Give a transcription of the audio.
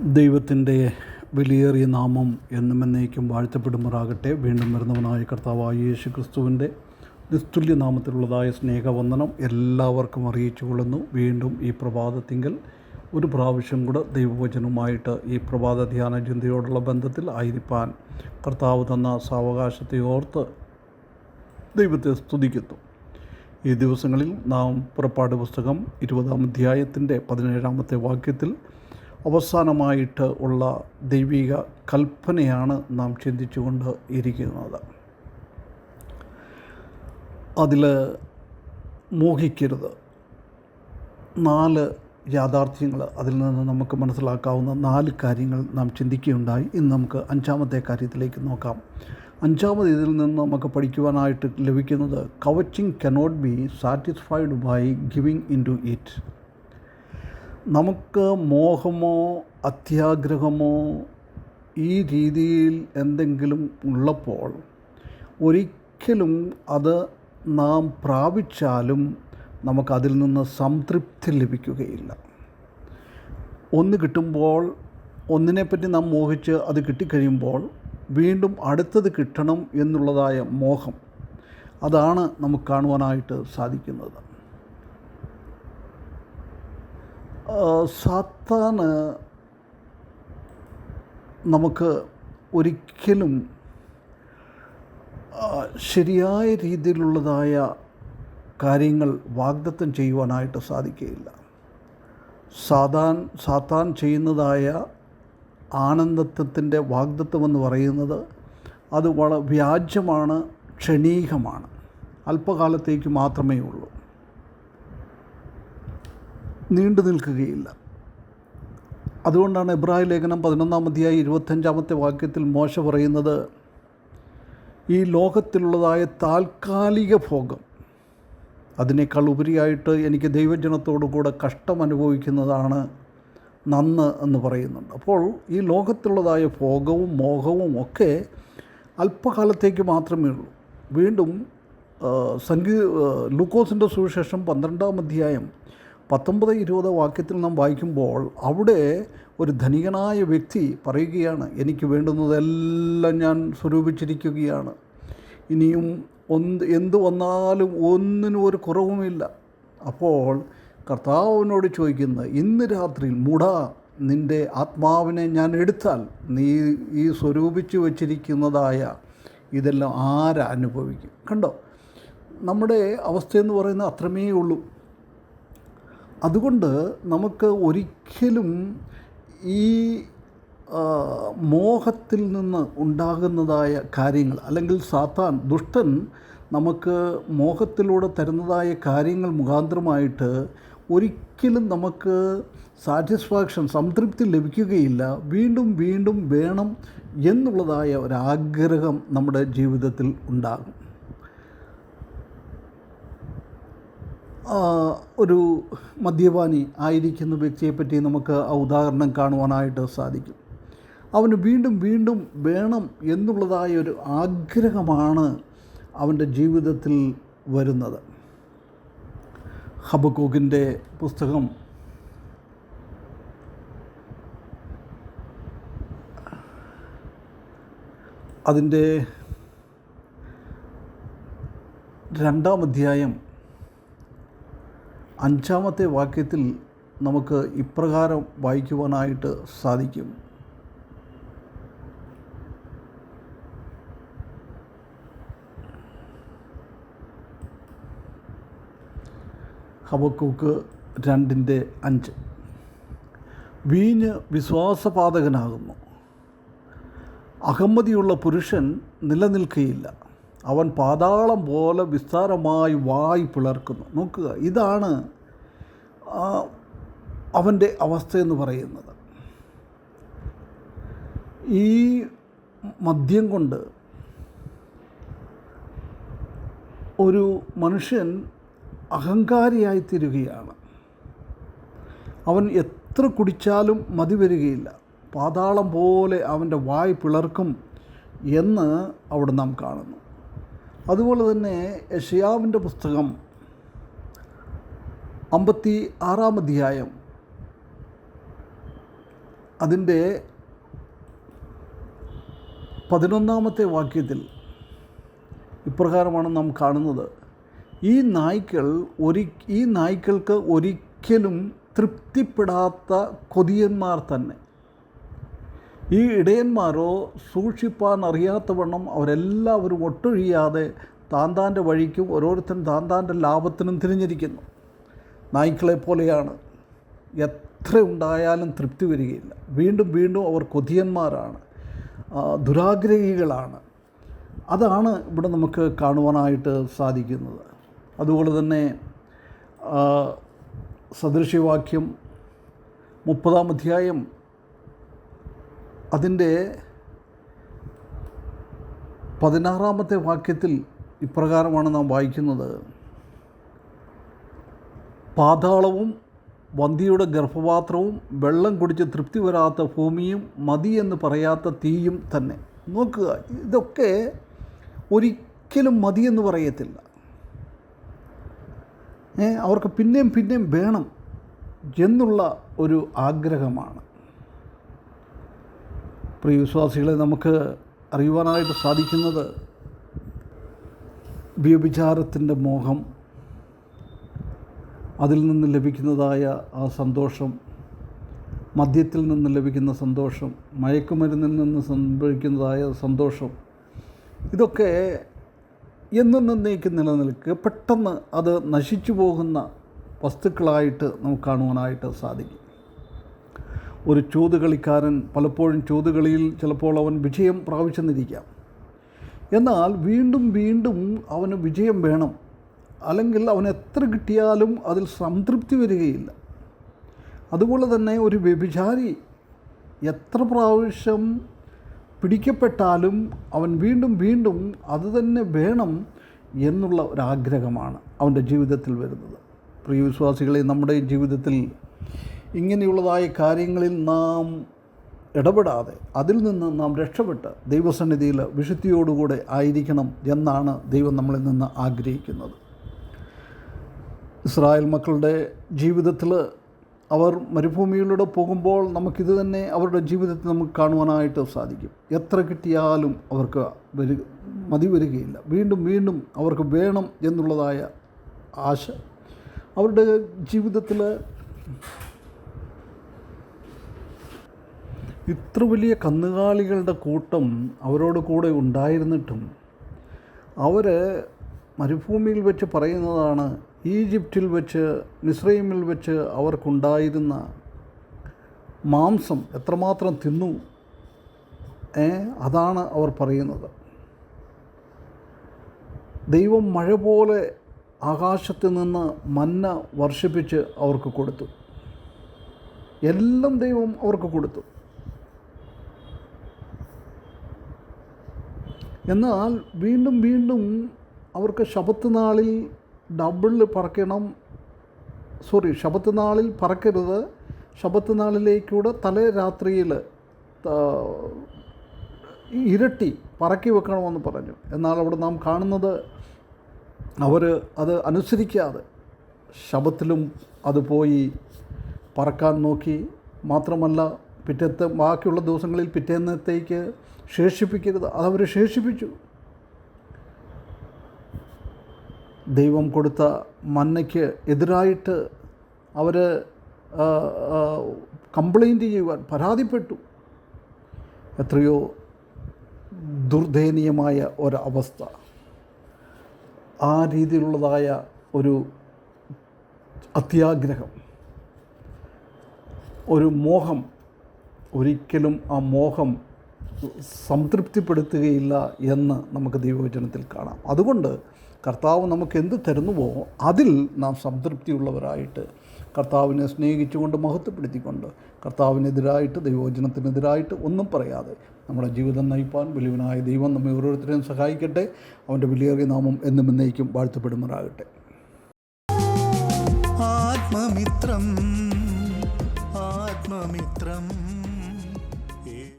ദൈവത്തിന്റെ വിലയേറിയ നാമം എന്നും എന്നേക്കും വാഴ്ത്തപ്പെടുമാറാകട്ടെ. വീണ്ടും വരുന്നവനായ കർത്താവായ യേശു ക്രിസ്തുവിന്റെ നിസ്തുല്യ നാമത്തിലുള്ളതായ സ്നേഹവന്ദനം എല്ലാവർക്കും അറിയിച്ചു കൊള്ളുന്നു. വീണ്ടും ഈ പ്രഭാതത്തിങ്കൽ ഒരു പ്രാവശ്യം കൂടെ ദൈവവചനവുമായിട്ട് ഈ പ്രഭാത ധ്യാന ചിന്തയോടുള്ള ബന്ധത്തിൽ ആയിരിക്കാൻ കർത്താവ് തന്ന സാവകാശത്തെ ഓർത്ത് ദൈവത്തെ സ്തുതിക്കുന്നു. ഈ ദിവസങ്ങളിൽ നാം പുറപ്പാട് പുസ്തകം ഇരുപതാം അധ്യായത്തിന്റെ പതിനേഴാമത്തെ വാക്യത്തിൽ അവസാനമായിട്ട് ഉള്ള ദൈവിക കൽപ്പനയാണ് നാം ചിന്തിച്ചുകൊണ്ട് ഇരിക്കുന്നത്. അതിൽ മോഹിക്കരുത്. നാല് യാഥാർത്ഥ്യങ്ങൾ അതിൽ നിന്ന് നമുക്ക് മനസ്സിലാക്കാവുന്ന നാല് കാര്യങ്ങൾ നാം ചിന്തിക്കുകയുണ്ടായി. ഇന്ന് നമുക്ക് അഞ്ചാമത്തെ കാര്യത്തിലേക്ക് നോക്കാം. അഞ്ചാമത് ഇതിൽ നിന്ന് നമുക്ക് പഠിക്കുവാനായിട്ട് ലഭിക്കുന്നത് coveting cannot be satisfied by giving in to it നമുക്ക് മോഹമോ അത്യാഗ്രഹമോ ഈ രീതിയിൽ എന്തെങ്കിലും ഉള്ളപ്പോൾ ഒരിക്കലും അത് നാം പ്രാപിച്ചാലും നമുക്കതിൽ നിന്ന് സംതൃപ്തി ലഭിക്കുകയില്ല. ഒന്ന് കിട്ടുമ്പോൾ ഒന്നിനെപ്പറ്റി നാം മോഹിച്ച് അത് കിട്ടിക്കഴിയുമ്പോൾ വീണ്ടും അടുത്തത് കിട്ടണം എന്നുള്ളതായ മോഹം അതാണ് നമുക്ക് കാണുവാനായിട്ട് സാധിക്കുന്നത്. സാത്താന് നമുക്ക് ഒരിക്കലും ശരിയായ രീതിയിലുള്ളതായ കാര്യങ്ങൾ വാഗ്ദത്തം ചെയ്യുവാനായിട്ട് സാധിക്കുകയില്ല. സാധാൻ സാത്താൻ ചെയ്യുന്നതായ ആനന്ദത്വത്തിന്റെ വാഗ്ദത്വം എന്ന് പറയുന്നത് അത് വള വ്യാജമാണ് ക്ഷണീകമാണ് അല്പകാലത്തേക്ക് മാത്രമേ ഉള്ളൂ. നീണ്ടു നിൽക്കുകയില്ല. അതുകൊണ്ടാണ് ഇബ്രാഹിം ലേഖനം പതിനൊന്നാം അധ്യായ ഇരുപത്തഞ്ചാമത്തെ വാക്യത്തിൽ മോശ പറയുന്നത് ഈ ലോകത്തിലുള്ളതായ താൽക്കാലിക ഭോഗം അതിനേക്കാൾ ഉപരിയായിട്ട് എനിക്ക് ദൈവജനത്തോടു കൂടെ കഷ്ടം അനുഭവിക്കുന്നതാണ് നന്ന് എന്ന് പറയുന്നുണ്ട്. അപ്പോൾ ഈ ലോകത്തിലുള്ളതായ ഭോഗവും മോഹവും ഒക്കെ അല്പകാലത്തേക്ക് മാത്രമേ ഉള്ളൂ. വീണ്ടും സംഗീ ലൂക്കോസിന്റെ സുവിശേഷം പന്ത്രണ്ടാം അധ്യായം പത്തൊമ്പത് ഇരുപത് വാക്യത്തിൽ നാം വായിക്കുമ്പോൾ അവിടെ ഒരു ധനികനായ വ്യക്തി പറയുകയാണ് എനിക്ക് വേണ്ടുന്നതെല്ലാം ഞാൻ സ്വരൂപിച്ചിരിക്കുകയാണ്. ഇനിയും ഒന്ന് എന്ത് വന്നാലും ഒന്നിനും ഒരു കുറവുമില്ല. അപ്പോൾ കർത്താവിനോട് ചോദിക്കുന്നത് ഇന്ന് രാത്രിയിൽ മുട നിന്റെ ആത്മാവിനെ ഞാൻ എടുത്താൽ നീ ഈ സ്വരൂപിച്ച് വച്ചിരിക്കുന്നതായ ഇതെല്ലാം ആരനുഭവിക്കും കണ്ടോ? നമ്മുടെ അവസ്ഥയെന്ന് പറയുന്നത് അത്രമേ ഉള്ളൂ അതുകൊണ്ട് നമുക്ക് ഒരിക്കലും ഈ മോഹത്തിൽ നിന്ന് ഉണ്ടാകുന്നതായ കാര്യങ്ങൾ അല്ലെങ്കിൽ സാത്താൻ ദുഷ്ടൻ നമുക്ക് മോഹത്തിലൂടെ തരുന്നതായ കാര്യങ്ങൾ മുഖാന്തരമായിട്ട് ഒരിക്കലും നമുക്ക് സാറ്റിസ്ഫാക്ഷൻ സംതൃപ്തി ലഭിക്കുകയില്ല. വീണ്ടും വീണ്ടും വേണം എന്നുള്ളതായ ഒരാഗ്രഹം നമ്മുടെ ജീവിതത്തിൽ ഉണ്ടാകും. ഒരു മദ്യപാനി ആയിരിക്കുന്ന വ്യക്തിയെപ്പറ്റി നമുക്ക് ആ ഉദാഹരണം കാണുവാനായിട്ട് സാധിക്കും. അവന് വീണ്ടും വീണ്ടും വേണം എന്നുള്ളതായ ഒരു ആഗ്രഹമാണ് അവന്റെ ജീവിതത്തിൽ വരുന്നത്. ഹബക്കോക്കിന്റെ പുസ്തകം അതിന്റെ രണ്ടാം അധ്യായം അഞ്ചാമത്തെ വാക്യത്തിൽ നമുക്ക് ഇപ്രകാരം വായിക്കുവാനായിട്ട് സാധിക്കും. ഹബക്കൂക്ക് രണ്ടിന്റെ അഞ്ച്. വീഞ്ഞ് വിശ്വാസപാതകനാകുന്നു. അഹമ്മതിയുള്ള പുരുഷൻ നിലനിൽക്കുകയില്ല അവൻ പാതാളം പോലെ വിസ്താരമായി വായി പിളർക്കുന്നു. നോക്കുക ഇതാണ് അവന്റെ അവസ്ഥയെന്ന് പറയുന്നത്. ഈ മദ്യം കൊണ്ട് ഒരു മനുഷ്യൻ അഹങ്കാരിയായിത്തീരുകയാണ്. അവൻ എത്ര കുടിച്ചാലും മതി വരികയില്ല. പാതാളം പോലെ അവന്റെ വായ് പിളർക്കും എന്ന് അവിടെ നാം കാണുന്നു. അതുപോലെ തന്നെ യഷയാവിന്റെ പുസ്തകം അമ്പത്തി ആറാം അധ്യായം. അതിന്റെ പതിനൊന്നാമത്തെ വാക്യത്തിൽ ഇപ്രകാരമാണ് നാം കാണുന്നത്. ഈ നായ്ക്കൾ ഒരി ഈ നായ്ക്കൾക്ക് ഒരിക്കലും തൃപ്തിപ്പെടാത്ത കൊതിയന്മാർ തന്നെ. ഈ ഇടയന്മാരോ സൂക്ഷിപ്പാൻ അറിയാത്തവണ്ണം അവരെല്ലാവരും ഒട്ടൊഴിയാതെ താന്താന്റെ വഴിക്കും ഓരോരുത്തരും താന്താന്റെ ലാഭത്തിനും തിരിഞ്ഞിരിക്കുന്നു. നായ്ക്കളെ പോലെയാണ്. എത്ര ഉണ്ടായാലും തൃപ്തി വരികയില്ല. വീണ്ടും വീണ്ടും അവർ കൊതിയന്മാരാണ്. ദുരാഗ്രഹികളാണ്. അതാണ് ഇവിടെ നമുക്ക് കാണുവാനായിട്ട് സാധിക്കുന്നത്. അതുപോലെ തന്നെ സദൃശിവാക്യം മുപ്പതാം അധ്യായം അതിന്റെ പതിനാറാമത്തെ വാക്യത്തിൽ ഇപ്രകാരമാണ് നാം വായിക്കുന്നത്. പാതാളവും വന്തിയുടെ ഗർഭപാത്രവും വെള്ളം കുടിച്ച് തൃപ്തി വരാത്ത ഭൂമിയും മതി എന്ന് പറയാത്ത തീയും തന്നെ. നോക്കുക ഇതൊക്കെ ഒരിക്കലും മതിയെന്ന് പറയത്തില്ല. അവർക്ക് പിന്നെയും പിന്നെയും വേണം എന്നുള്ള ഒരു ആഗ്രഹമാണ്. പ്രിയ വിശ്വാസികളെ നമുക്ക് അറിയുവാനായിട്ട് സാധിക്കുന്നത് വ്യഭിചാരത്തിന്റെ മോഹം. അതിൽ നിന്ന് ലഭിക്കുന്നതായ ആ സന്തോഷം മദ്യത്തിൽ നിന്ന് ലഭിക്കുന്ന സന്തോഷം മയക്കുമരുന്നിൽ നിന്ന് സംഭവിക്കുന്നതായ സന്തോഷം ഇതൊക്കെ എന്നും നിന്നേക്ക് നിലനിൽക്കുക പെട്ടെന്ന് അത് നശിച്ചു പോകുന്ന വസ്തുക്കളായിട്ട് നമുക്ക് കാണുവാനായിട്ട് സാധിക്കും. ഒരു ചൂതുകളിക്കാരൻ പലപ്പോഴും ചൂതുകളിയിൽ ചിലപ്പോൾ അവൻ വിജയം പ്രാപിച്ചെന്നിരിക്കാം. എന്നാൽ വീണ്ടും വീണ്ടും അവന് വിജയം വേണം. അല്ലെങ്കിൽ അവൻ എത്ര കിട്ടിയാലും അതിൽ സംതൃപ്തി വരികയില്ല. അതുപോലെ തന്നെ ഒരു വ്യഭിചാരി എത്ര പ്രാവശ്യം പിടിക്കപ്പെട്ടാലും അവൻ വീണ്ടും വീണ്ടും അത് തന്നെ വേണം എന്നുള്ള ഒരാഗ്രഹമാണ് അവന്റെ ജീവിതത്തിൽ വരുന്നത്. പ്രിയ വിശ്വാസികളെ നമ്മുടെ ജീവിതത്തിൽ ഇങ്ങനെയുള്ളതായ കാര്യങ്ങളിൽ നാം ഇടപെടാതെ അതിൽ നിന്ന് നാം രക്ഷപ്പെട്ട് ദൈവസന്നിധിയിൽ വിശുദ്ധിയോടുകൂടെ ആയിരിക്കണം എന്നാണ് ദൈവം നമ്മളിൽ നിന്ന് ആഗ്രഹിക്കുന്നത്. ഇസ്രായേൽ മക്കളുടെ ജീവിതത്തിൽ അവർ മരുഭൂമിയിലൂടെ പോകുമ്പോൾ നമുക്കിത് തന്നെ അവരുടെ ജീവിതത്തിൽ നമുക്ക് കാണുവാനായിട്ട് സാധിക്കും. എത്ര കിട്ടിയാലും അവർക്ക് വരു മതി വരികയില്ല. വീണ്ടും വീണ്ടും അവർക്ക് വേണം എന്നുള്ളതായ ആശ. അവരുടെ ജീവിതത്തിൽ ഇത്ര വലിയ കന്നുകാലികളുടെ കൂട്ടം അവരോട് കൂടെ ഉണ്ടായിരുന്നിട്ടും അവർ മരുഭൂമിയിൽ വെച്ച് പറയുന്നതാണ് ഈജിപ്തിൽ വെച്ച് മിസ്രൈമിൽ വെച്ച് അവർക്കുണ്ടായിരുന്ന മാംസം എത്രമാത്രം തിന്നു. അതാണ് അവർ പറയുന്നത്. ദൈവം മഴ പോലെ ആകാശത്ത് നിന്ന് മന്ന വർഷിപ്പിച്ച് അവർക്ക് കൊടുത്തു. എല്ലാം ദൈവം അവർക്ക് കൊടുത്തു. എന്നാൽ വീണ്ടും വീണ്ടും അവർക്ക് ശബത്ത് നാളിൽ ഡബിൾ പറക്കണം. സോറി ശബത്ത് നാളിൽ പറക്കരുത്. ശബത്ത് നാളിലേക്കൂടെ തലേ രാത്രിയിൽ ഇരട്ടി പറക്കി വെക്കണമെന്ന് പറഞ്ഞു. എന്നാൽ അവിടെ നാം കാണുന്നത് അവർ അത് അനുസരിക്കാതെ ശബത്തിലും അത് പോയി പറക്കാൻ നോക്കി. മാത്രമല്ല പിറ്റത്തെ ബാക്കിയുള്ള ദിവസങ്ങളിൽ പിറ്റേന്നത്തേക്ക് ശേഷിപ്പിക്കരുത്. അതവർ ശേഷിപ്പിച്ചു. ദൈവം കൊടുത്ത മന്നയ്ക്ക് എതിരായിട്ട് അവർ കംപ്ലൈന്റ് ചെയ്യുവാൻ പരാതിപ്പെട്ടു. എത്രയോ ദുർദയനീയമായ ഒരവസ്ഥ. ആ രീതിയിലുള്ളതായ ഒരു അത്യാഗ്രഹം ഒരു മോഹം ഒരിക്കലും ആ മോഹം സംതൃപ്തിപ്പെടുത്തുകയില്ല എന്ന് നമുക്ക് ദൈവവചനത്തിൽ കാണാം. അതുകൊണ്ട് കർത്താവ് നമുക്ക് എന്ത് തരുന്നുവോ അതിൽ നാം സംതൃപ്തിയുള്ളവരായിട്ട് കർത്താവിനെ സ്നേഹിച്ചുകൊണ്ട് മഹത്വപ്പെടുത്തിക്കൊണ്ട് കർത്താവിനെതിരായിട്ട് ദൈവവചനത്തിനെതിരായിട്ട് ഒന്നും പറയാതെ നമ്മുടെ ജീവിതം നയിപ്പാൻ വലിയവനായ ദൈവം നമ്മെ ഓരോരുത്തരെയും സഹായിക്കട്ടെ. അവന്റെ വലിയേറിയ നാമം എന്നും എന്നേക്കും വാഴ്ത്തപ്പെടുമാറാകട്ടെ. ആത്മമിത്രം ആത്മമിത്രം.